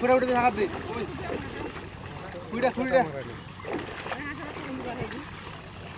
খুঁড়ে উঠে হাত দি খুঁড়িটা খুঁড়িটা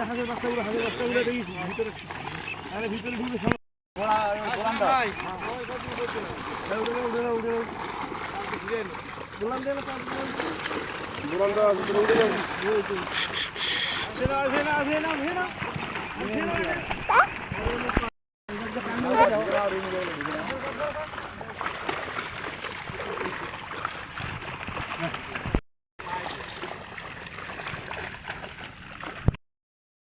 হাজার বাচ্চাগুলো হাজার বাচ্চাগুলো দেখি ভিতরে আরে ভিতরে ঢুকে সব